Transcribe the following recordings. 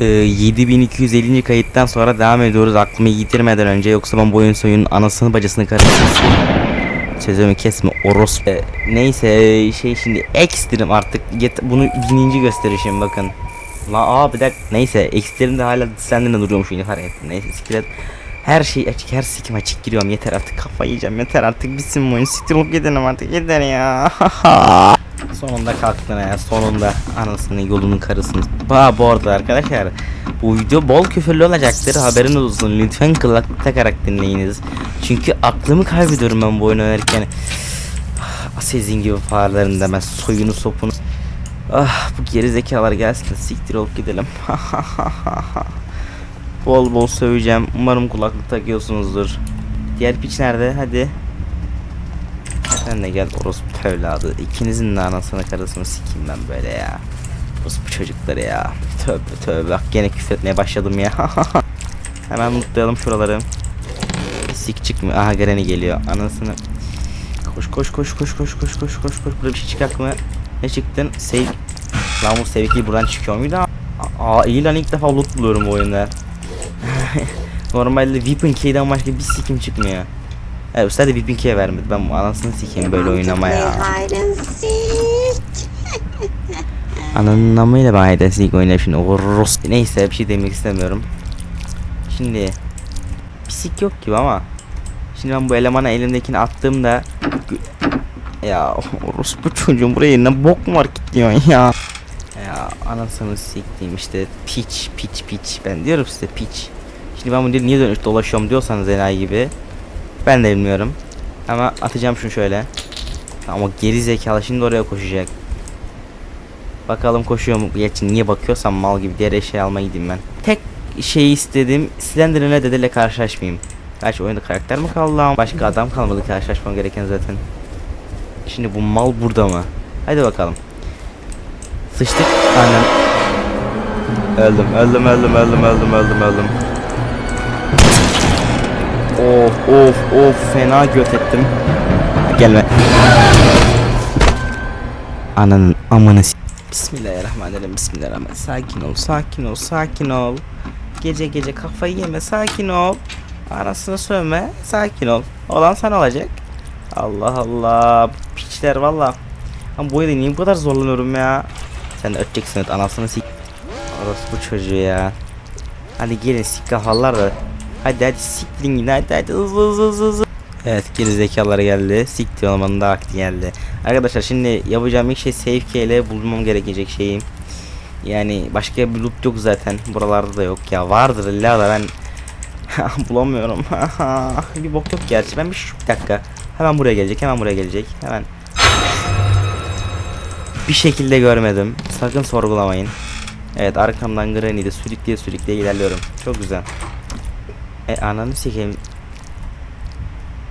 Ee, 7250. kayıttan sonra devam ediyoruz aklımı yitirmeden önce yoksa ben bu oyun soyunun anasını bacısını karıştırırsın. Sözümü kesme oros. Ee, neyse şey şimdi ekstrem artık get bunu bininci gösterişim bakın. La aa bir dakika neyse ekstrem de hala senden duruyormuş yine hareket. Neyse siklet. Her şey açık her sikim açık giriyorum yeter artık kafayı yiyeceğim yeter artık bitsin bu oyun siktir olup gidelim artık yeter ya. Sonunda kalktın ya sonunda anasının yolunun karısını. Ba bu arada arkadaşlar bu video bol küfürlü olacaktır haberiniz olsun lütfen kulak takarak dinleyiniz. Çünkü aklımı kaybediyorum ben bu oyunu oynarken. Ah, Sizin gibi farelerinde ben soyunu sopunu. Ah bu geri zekalar gelsin siktir olup gidelim. bol bol söveceğim. Umarım kulaklık takıyorsunuzdur. Diğer piç nerede? Hadi. Sen de gel orospu evladı. İkinizin de anasını karısını sikeyim ben böyle ya. Orospu çocukları ya. Tövbe tövbe. Bak gene küfretmeye başladım ya. Hemen mutlayalım şuraları. Sik çıkmıyor. Aha Granny geliyor. Anasını. Koş koş koş koş koş koş koş koş koş. Burada bir şey çıkart mı? Ne çıktın? Sev... Lan bu sevgi buradan çıkıyor muydu? Aa iyi lan ilk defa loot buluyorum bu oyunda. Normalde Weapon Key'den başka bir sikim çıkmıyor. Evet sadece Weapon Key vermedi. Ben bu anasını sikeyim böyle oynamaya. Ananın namıyla ben and seek oynayayım şimdi. Oros. Neyse bir şey demek istemiyorum. Şimdi pisik yok gibi ama Şimdi ben bu elemana elimdekini attığımda Ya orospu çocuğum buraya ne bok mu var kilitliyorsun ya Ya anasını siktiğim işte piç piç piç ben diyorum size piç Şimdi ben bunu niye dönüş dolaşıyorum diyorsanız enayi gibi Ben de bilmiyorum Ama atacağım şunu şöyle Ama geri zekalı şimdi oraya koşacak Bakalım koşuyor mu? Gerçi niye bakıyorsam mal gibi diğer eşya almaya gideyim ben. Tek şey istedim. Slender'ine dedeyle karşılaşmayayım. Gerçi oyunda karakter mi kaldı ama başka adam kalmadı karşılaşmam gereken zaten. Şimdi bu mal burada mı? Hadi bakalım. Sıçtık. Aynen. Öldüm, öldüm, öldüm, öldüm, öldüm, öldüm, öldüm. Of, of, of, fena göt ettim. Gelme. Ananın amını s- Bismillahirrahmanirrahim. Bismillahirrahmanirrahim. Sakin ol, sakin ol, sakin ol. Gece gece kafayı yeme, sakin ol. Anasını sövme, sakin ol. Olan sen olacak. Allah Allah. Piçler valla. Ama bu niye bu kadar zorlanıyorum ya? Sen de öteceksin öt anasını sik. Orası bu çocuğu ya. Hadi gelin sik kafalar da. Hadi hadi siktin yine hadi hadi hızlı hızlı hızlı hızlı. Evet geri zekalar geldi. Sikti olmanın da vakti geldi. Arkadaşlar şimdi yapacağım ilk şey save key ile bulmam gerekecek şeyim. Yani başka bir loot yok zaten. Buralarda da yok ya. Vardır illa da ben bulamıyorum. bir bok yok gerçi. Ben bir bir dakika. Hemen buraya gelecek. Hemen buraya gelecek. Hemen. Bir şekilde görmedim. Sakın sorgulamayın. Evet arkamdan Granny'de sürükleye sürükleye ilerliyorum. Çok güzel. E ananı sikeyim.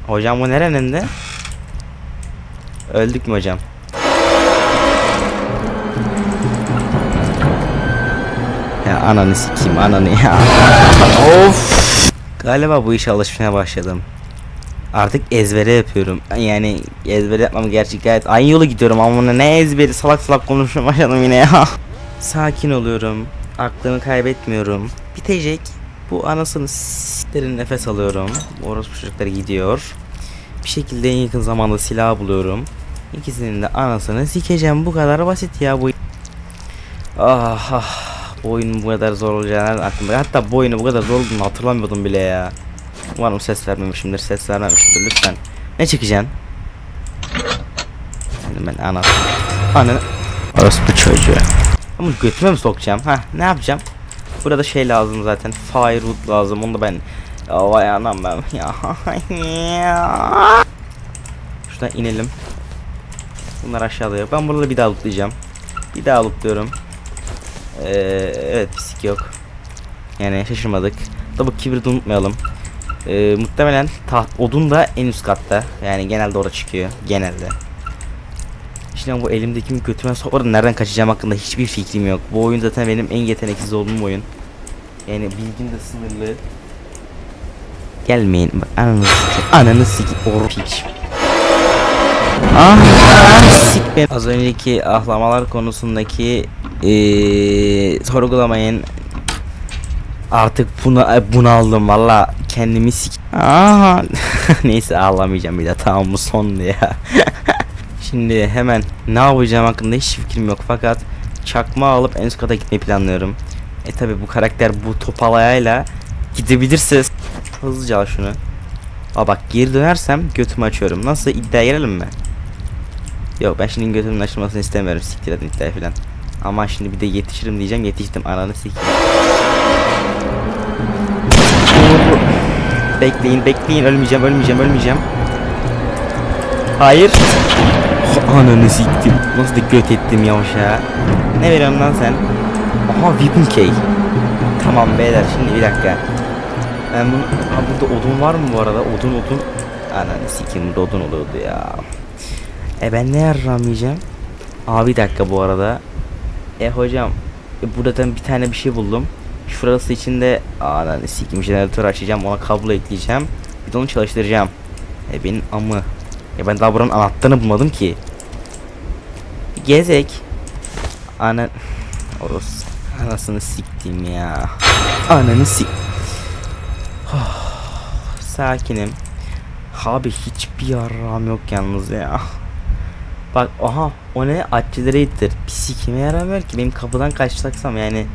Hocam bu nerenin de? Öldük mü hocam? Ya ananı sikeyim ananı ya. of. Galiba bu işe alışmaya başladım. Artık ezbere yapıyorum. Yani ezbere yapmam gerçek gayet aynı yolu gidiyorum ama ne ezberi salak salak konuşmaya başladım yine ya. Sakin oluyorum. Aklımı kaybetmiyorum. Bitecek. Bu anasını s**lerin nefes alıyorum. Orospu çocukları gidiyor. Bir şekilde en yakın zamanda silah buluyorum. İkisinin de anasını sikeceğim. Bu kadar basit ya bu. Ah ah. Bu oyunun bu kadar zor olacağını aklımda. Hatta bu oyunu bu kadar zor olduğunu hatırlamıyordum bile ya. Umarım ses vermemişimdir. Ses vermemişimdir lütfen. Ne çekeceksin? Şimdi ben anasını. Ananı. Orospu çocuğu. Ama götüme mi sokacağım? Ha ne yapacağım? Burada şey lazım zaten. Firewood lazım. Onu da ben vay anam ben ya. Şuradan inelim. Bunlar aşağıda yok. Ben buraları bir daha lootlayacağım. Bir daha lootluyorum. Ee, evet pislik yok. Yani şaşırmadık. Double kibrit unutmayalım. Ee, muhtemelen taht odun da en üst katta. Yani genelde orada çıkıyor. Genelde. Şimdi bu elimdeki götüme sonra nereden kaçacağım hakkında hiçbir fikrim yok. Bu oyun zaten benim en yeteneksiz olduğum oyun. Yani bilgim de sınırlı. Gelmeyin. Bak ananı sikeyim. Ananı sikeyim. Or piç. Ah, ah sik beni. Az önceki ahlamalar konusundaki eee sorgulamayın. Artık buna bunaldım valla kendimi sik... Aha. Neyse ağlamayacağım bir daha tamam bu sondu ya. Şimdi hemen ne yapacağım hakkında hiç fikrim yok fakat çakma alıp en üst kata gitmeyi planlıyorum. E tabi bu karakter bu topalayayla gidebilirse hızlıca al şunu. Aa bak geri dönersem götümü açıyorum. Nasıl iddia girelim mi? Yok ben şimdi götümün açılmasını istemiyorum. Siktir edin iddia falan. Ama şimdi bir de yetişirim diyeceğim. Yetiştim ananı sikeyim. Bekleyin bekleyin ölmeyeceğim ölmeyeceğim ölmeyeceğim. Hayır. Ananı siktim. Nasıl da göt ettim yavşağa. Ne veriyorsun lan sen? Aha Weapon Key. Tamam beyler şimdi bir dakika. Ben bunu... Ha burada odun var mı bu arada? Odun odun. Ananı sikeyim burada odun oluyordu ya. E ben ne yarram yiyeceğim? Aa bir dakika bu arada. E hocam e, buradan bir tane bir şey buldum. Şurası içinde ananı sikeyim jeneratör açacağım ona kablo ekleyeceğim. Bir de onu çalıştıracağım. E benim amı. Ya ben daha buranın anahtarını bulmadım ki. Gezek. Ana Oros. Anasını siktim ya. Ananı sik. Sakinim. Abi hiçbir yarram yok yalnız ya. Bak aha o ne accelerator. Bir sikime yaramıyor ki benim kapıdan kaçacaksam yani.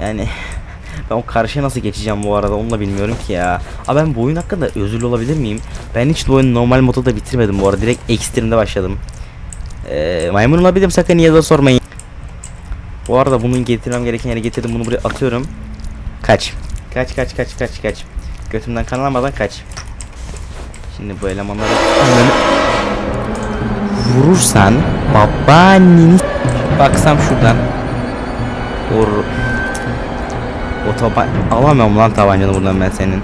Yani ben o karşıya nasıl geçeceğim bu arada onu da bilmiyorum ki ya. Abi ben bu oyun hakkında özürlü olabilir miyim? Ben hiç bu oyunu normal modda da bitirmedim bu arada. Direkt ekstremde başladım. Ee, maymun olabilirim sakın de sormayın. Bu arada bunun getirmem gereken yere getirdim bunu buraya atıyorum. Kaç. Kaç kaç kaç kaç kaç. Götümden kan almadan kaç. Şimdi bu elemanları vurursan babaanneni baksam şuradan vur o taban alamıyorum lan tabancanı buradan ben senin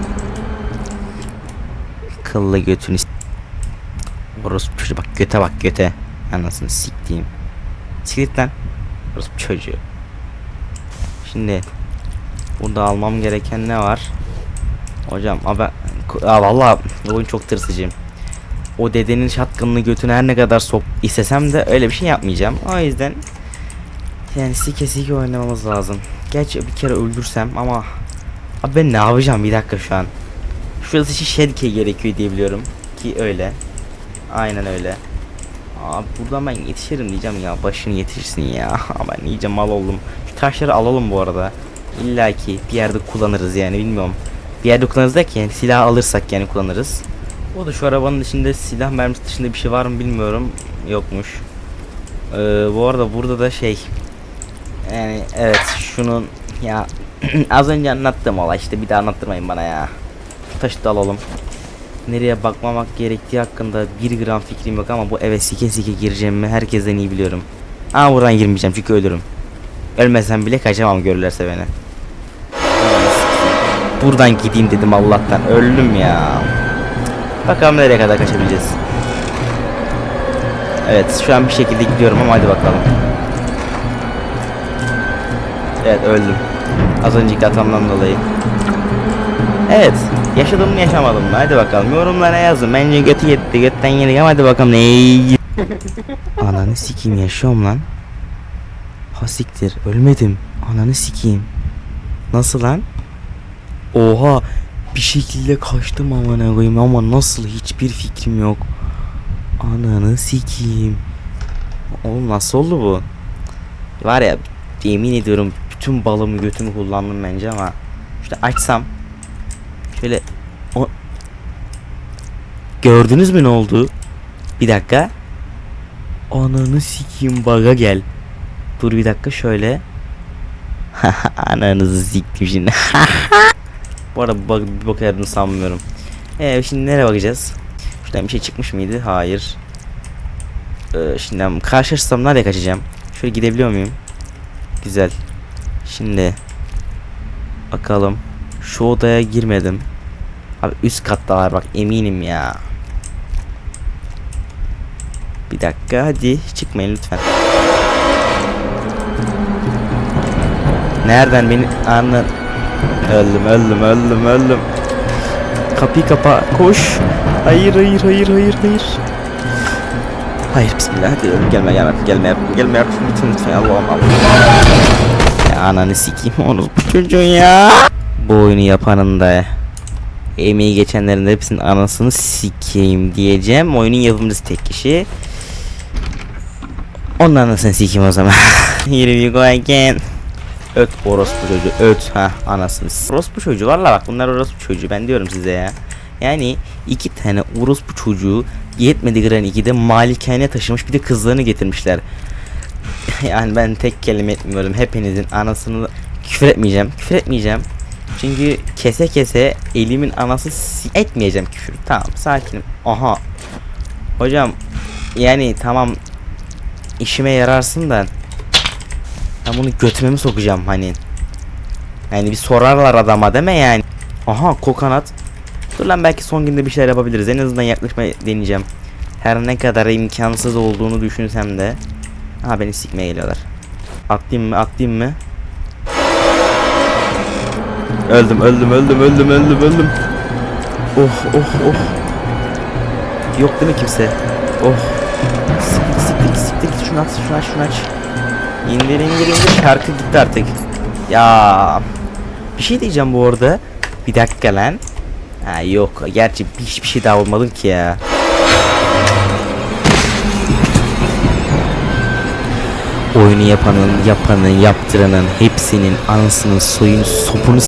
kıllı götünü Orospu bak göte bak göte anasını siktiğim Siktir lan Orospu çocuğu Şimdi Burada almam gereken ne var Hocam abi Aa, Valla oyun çok tırsıcıyım o dedenin şatkanını götüne her ne kadar sok istesem de öyle bir şey yapmayacağım. O yüzden yani sike sike oynamamız lazım. Geç bir kere öldürsem ama abi ben ne yapacağım bir dakika şu an. Şurası için Shedkey gerekiyor diye biliyorum ki öyle. Aynen öyle. Abi buradan ben yetişirim diyeceğim ya başını yetişirsin ya. Ben iyice mal oldum. Şu taşları alalım bu arada. İlla ki bir yerde kullanırız yani bilmiyorum. Bir yerde kullanırız derken yani silah alırsak yani kullanırız. O da şu arabanın içinde silah mermisi dışında bir şey var mı bilmiyorum. Yokmuş. Ee, bu arada burada da şey yani evet şunun ya az önce anlattığım olay işte bir daha anlattırmayın bana ya. Taşı da alalım. Nereye bakmamak gerektiği hakkında bir gram fikrim yok ama bu eve sike sike gireceğimi herkesten iyi biliyorum. Ama buradan girmeyeceğim çünkü ölürüm. Ölmesem bile kaçamam görürlerse beni. Buradan gideyim dedim Allah'tan öldüm ya. Bakalım nereye kadar kaçabileceğiz. Evet şu an bir şekilde gidiyorum ama hadi bakalım. Evet öldüm. Az önceki hatamdan dolayı. Evet. Yaşadım mı yaşamadım mı? Hadi bakalım yorumlara yazın. Bence götü yetti. Götten yedik ama hadi bakalım ne Ananı sikeyim yaşıyorum lan. Ha siktir ölmedim. Ananı sikeyim. Nasıl lan? Oha bir şekilde kaçtım amına koyayım ama nasıl hiçbir fikrim yok. Ananı sikeyim. Oğlum nasıl oldu bu? Var ya yemin ediyorum bütün balımı götümü kullandım bence ama işte açsam şöyle o Gördünüz mü ne oldu? Bir dakika. Ananı sikeyim baga gel. Dur bir dakika şöyle. Ananızı siktim şimdi. Bu arada bak, bir yaradığını sanmıyorum. Ee, şimdi nereye bakacağız? Şuradan bir şey çıkmış mıydı? Hayır. Ee, şimdi ben karşılaşırsam nereye kaçacağım? Şöyle gidebiliyor muyum? Güzel. Şimdi bakalım. Şu odaya girmedim. Abi üst kattalar bak eminim ya. Bir dakika hadi çıkmayın lütfen. Nereden beni anla Öldüm öldüm öldüm öldüm. Kapıyı kapa koş. Hayır hayır hayır hayır hayır. Hayır bismillah hadi öl gelme gelme gelme gelme lütfen lütfen Allah'ım Allah'ım. Ya ananı sikeyim onu bu çocuğun ya. Bu oyunu yapanın da emeği geçenlerin hepsinin anasını sikeyim diyeceğim. Oyunun yapımcısı tek kişi. Onun anasını sikeyim o zaman. Here we go again. Öt orospu çocuğu öt ha anasını Orospu çocuğu valla bak bunlar orospu çocuğu ben diyorum size ya Yani iki tane orospu çocuğu yetmedi Gran 2'de malikane taşımış bir de kızlarını getirmişler Yani ben tek kelime etmiyorum hepinizin anasını küfür etmeyeceğim küfür etmeyeceğim Çünkü kese kese elimin anası etmeyeceğim küfür tamam sakinim Aha Hocam yani tamam işime yararsın da ben bunu götüme mi sokacağım hani? Yani bir sorarlar adama deme yani. Aha kokonat. Dur lan belki son günde bir şeyler yapabiliriz. En azından yaklaşmayı deneyeceğim. Her ne kadar imkansız olduğunu düşünsem de. Ha beni sikmeye geliyorlar. Atlayayım mı? Atlayayım mı? Öldüm, öldüm, öldüm, öldüm, öldüm, öldüm. Oh, oh, oh. Yok değil mi kimse? Oh. Siktir, siktir, siktir. Şunu aç, şunu aç, şunu aç. İndir indir indir şarkı gitti artık. Ya bir şey diyeceğim bu arada. Bir dakika lan. Ha yok gerçi hiçbir şey daha olmadım ki ya. Oyunu yapanın, yapanın, yaptıranın hepsinin anasının soyun sopunu